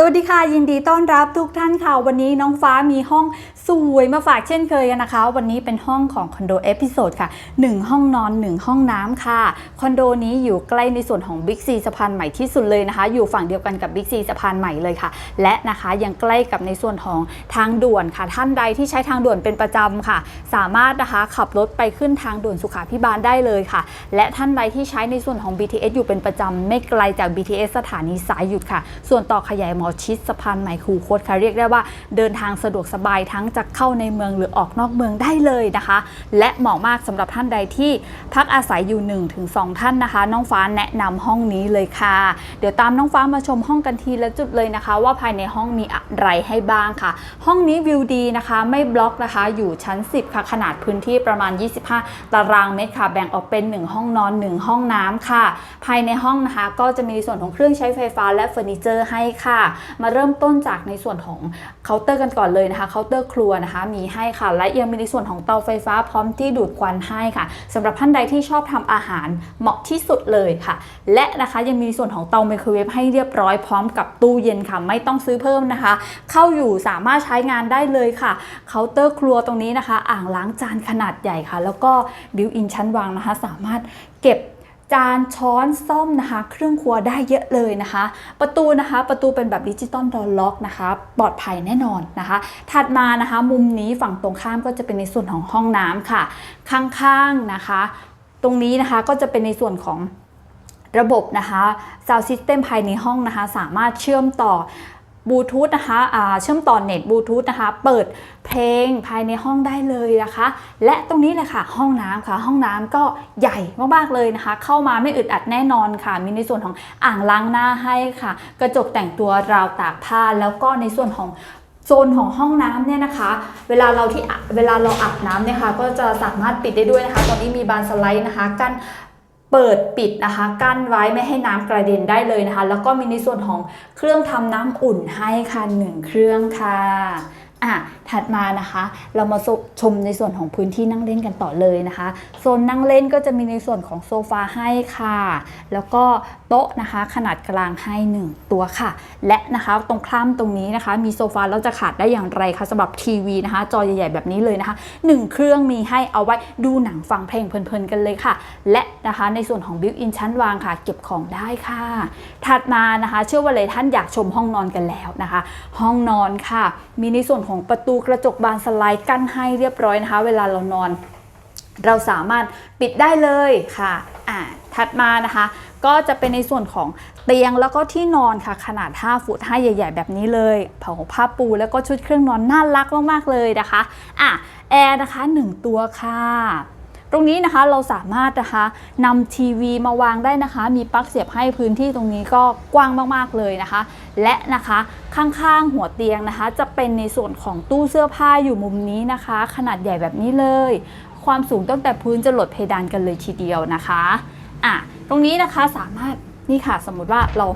สวัสดีค่ะยินดีต้อนรับทุกท่านค่ะวันนี้น้องฟ้ามีห้อง สวยมาฝากเช่นเคยกันนะคะ วันนี้เป็นห้องของคอนโดเอพิโซดค่ะ 1 ห้องนอน 1 ห้องน้ำค่ะ คอนโดนี้อยู่ใกล้ในส่วนของบิ๊กซีสะพานใหม่ที่สุดเลยนะคะ อยู่ฝั่งเดียวกันกับบิ๊กซีสะพานใหม่เลยค่ะ และนะคะยังใกล้กับในส่วนของทางด่วนค่ะ ท่านใดที่ใช้ทางด่วนเป็นประจำค่ะ สามารถนะคะขับรถไปขึ้นทางด่วนสุขาพิบาลได้เลยค่ะ และท่านใดที่ใช้ในส่วนของ BTS อยู่เป็นประจำไม่ไกลจาก BTS สถานีสายหยุดค่ะ ส่วนต่อขยายหมอชิดสะพานใหม่คูคตค่ะเรียกได้ว่าเดินทางสะดวกสบายทั้งจะเข้าในเมืองหรือออกนอกเมืองได้เลยนะคะ และเหมาะมากสำหรับท่านใดที่พักอาศัยอยู่ 1-2 ท่านนะคะ น้องฟ้าแนะนำห้องนี้เลยค่ะ เดี๋ยวตามน้องฟ้ามาชมห้องกันทีละจุดเลยนะคะ ว่าภายในห้องมีอะไรให้บ้างค่ะ ห้องนี้วิวดีนะคะ ไม่บล็อกนะคะอยู่ชั้น 10 ค่ะ ขนาดพื้นที่ประมาณ 25 ตารางเมตรค่ะ แบ่งออกเป็น 1 ห้องนอน 1 ห้องน้ำค่ะ ภายในห้องนะคะ ก็จะมีส่วนของเครื่องใช้ไฟฟ้าและเฟอร์นิเจอร์ให้ค่ะ มาเริ่มต้นจากในส่วนของเคาน์เตอร์กันก่อนเลยนะคะเคาน์เตอร์ครัวนะคะมีให้ค่ะ และยังมีในส่วนของเตาไฟฟ้าพร้อมที่ดูดควันให้ค่ะสำหรับท่านใดที่ชอบทำอาหารเหมาะที่สุดเลยค่ะ และนะคะยังมีส่วนของเตาไมโครเวฟให้เรียบร้อยพร้อมกับตู้เย็นค่ะไม่ต้องซื้อเพิ่มนะคะ เข้าอยู่สามารถใช้งานได้เลยค่ะเคาน์เตอร์ครัวตรงนี้นะคะ อ่างล้างจานขนาดใหญ่ค่ะ แล้วก็บิวอินชั้นวางนะคะ สามารถเก็บ จานช้อนซ่อมนะคะ เครื่องครัวได้เยอะเลยนะคะ ประตูนะคะประตูเป็นแบบดิจิตอลดอล็อกนะคะ ปลอดภัยแน่นอนนะคะ ถัดมานะคะมุมนี้ฝั่งตรงข้ามก็จะเป็นในส่วนของห้องน้ำค่ะ ข้างๆนะคะ ตรงนี้นะคะก็จะเป็นในส่วนของระบบนะคะ Sound System ภายในห้องนะคะ สามารถเชื่อมต่อ บลูทูธนะคะเชื่อมต่อเน็ตบลูทูธนะคะ เปิดเพลงภายในห้องได้เลยนะคะ และตรงนี้เลยค่ะห้องน้ำค่ะ ห้องน้ำก็ใหญ่มากๆเลยนะคะ เข้ามาไม่อึดอัดแน่นอนค่ะ มีในส่วนของอ่างล้างหน้าให้ค่ะ กระจกแต่งตัวราวตากผ้าแล้วก็ในส่วนของโซนของห้องน้ำเนี่ยนะคะ เวลาเราที่เวลาเราอาบน้ำเนี่ยค่ะก็จะสามารถปิดได้ด้วยนะคะตอนนี้มีบานสไลด์นะคะ กั้น เปิดปิดนะคะ กั้นไว้ไม่ให้น้ำกระเด็นได้เลยนะคะ แล้วก็มีในส่วนของเครื่องทำน้ำอุ่นให้ค่ะหนึ่งเครื่องค่ะ อะถัดมานะคะ เรามาชมในส่วนของพื้นที่นั่งเล่นกันต่อเลยนะคะ โซนนั่งเล่นก็จะมีในส่วนของโซฟาให้ค่ะ แล้วก็โต๊ะนะคะขนาดกลางให้ 1 ตัวค่ะ และนะคะตรงข้ามตรงนี้นะคะ มีโซฟาแล้วจะขาดได้อย่างไรคะสำหรับทีวีนะคะ จอใหญ่ๆแบบนี้เลยนะคะ 1 เครื่องมีให้เอาไว้ดูหนังฟังเพลงเพลินๆกันเลยค่ะ และนะคะในส่วนของบิวอินชั้นวางค่ะ เก็บของได้ค่ะ ถัดมานะคะ เชื่อว่าหลายท่านอยากชมห้องนอนกันแล้วนะคะ ห้องนอนค่ะ มีในส่วนของประตูกระจกบานสไลด์กั้นให้เรียบร้อยนะคะ เวลาเรานอน เราสามารถปิดได้เลยค่ะอ่าถัดมานะคะ ก็จะเป็นในส่วนของเตียงแล้วก็ที่นอนค่ะขนาด 5 ฟุต5ใหญ่ ๆ แบบนี้เลยเผาผ้าปูแล้วก็ชุดเครื่องนอนน่ารักมากๆเลยนะคะอะแอร์นะคะ 1 ตัวค่ะ ตรงนี้นะคะเราสามารถนะคะนำทีวีมาวางได้นะคะ มีปลั๊กเสียบให้พื้นที่ตรงนี้ก็กว้างมากๆเลยนะคะ และนะคะข้างๆหัวเตียงนะคะ จะเป็นในส่วนของตู้เสื้อผ้าอยู่มุมนี้นะคะ ขนาดใหญ่แบบนี้เลย ความสูงตั้งแต่พื้นจะหลดเพดานกันเลยทีเดียวนะคะอะตรงนี้นะคะสามารถนี่ค่ะสมมุติว่าเรา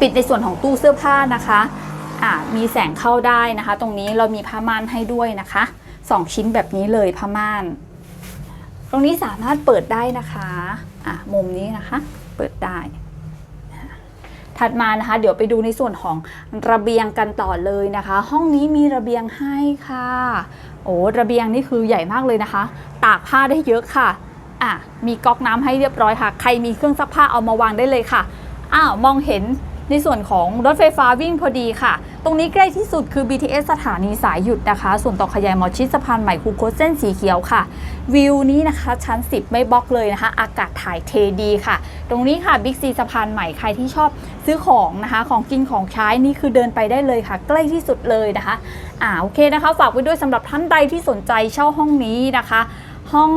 ปิดในส่วนของตู้เสื้อผ้านะคะอะมีแสงเข้าได้นะคะ ตรงนี้เรามีผ้าม่านให้ด้วยนะคะสองชิ้นแบบนี้เลยผ้าม่าน ตรงนี้สามารถเปิดได้นะคะอะมุมนี้นะคะ เปิดได้ ถัดมานะคะ เดี๋ยวไปดูในส่วนของระเบียงกันต่อเลยนะคะ ห้องนี้มีระเบียงให้ค่ะ โอ้ระเบียงนี่คือใหญ่มากเลยนะคะ ตากผ้าได้เยอะค่ะอะมีก๊อกน้ำให้เรียบร้อยค่ะ ใครมีเครื่องซักผ้าเอามาวางได้เลยค่ะ อ้าว มองเห็น ในส่วนของรถไฟฟ้าวิ่งพอดีค่ะ ตรงนี้ใกล้ที่สุดคือ BTS สถานีสายหยุดนะคะ ส่วนต่อขยายหมอชิดสะพานใหม่คูโคตเส้นสีเขียวค่ะ วิวนี้นะคะชั้น 10 ไม่บล็อกเลยนะคะ อากาศถ่ายเทดีค่ะ ตรงนี้ค่ะบิ๊กซีสะพานใหม่ใครที่ชอบซื้อของนะคะ ของกินของใช้นี่คือเดินไปได้เลยค่ะ ใกล้ที่สุดเลยนะคะอ่าโอเคนะคะ ฝากไว้ด้วยสำหรับท่านใดที่สนใจเช่าห้องนี้นะคะ ห้อง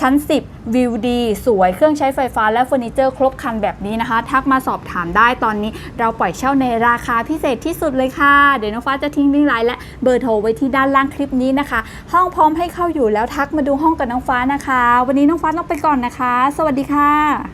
ชั้น 10 วิวดี สวยเครื่องใช้ไฟฟ้าและเฟอร์นิเจอร์ครบครันแบบนี้นะคะ ทักมาสอบถามได้ตอนนี้ เราปล่อยเช่าในราคาพิเศษที่สุดเลยค่ะ เดี๋ยวน้องฟ้าจะทิ้งลิงก์ไลน์และเบอร์โทรไว้ที่ด้านล่างคลิปนี้นะคะ ห้องพร้อมให้เข้าอยู่แล้วทักมาดูห้องกับน้องฟ้านะคะ วันนี้น้องฟ้าต้องไปก่อนนะคะ สวัสดีค่ะ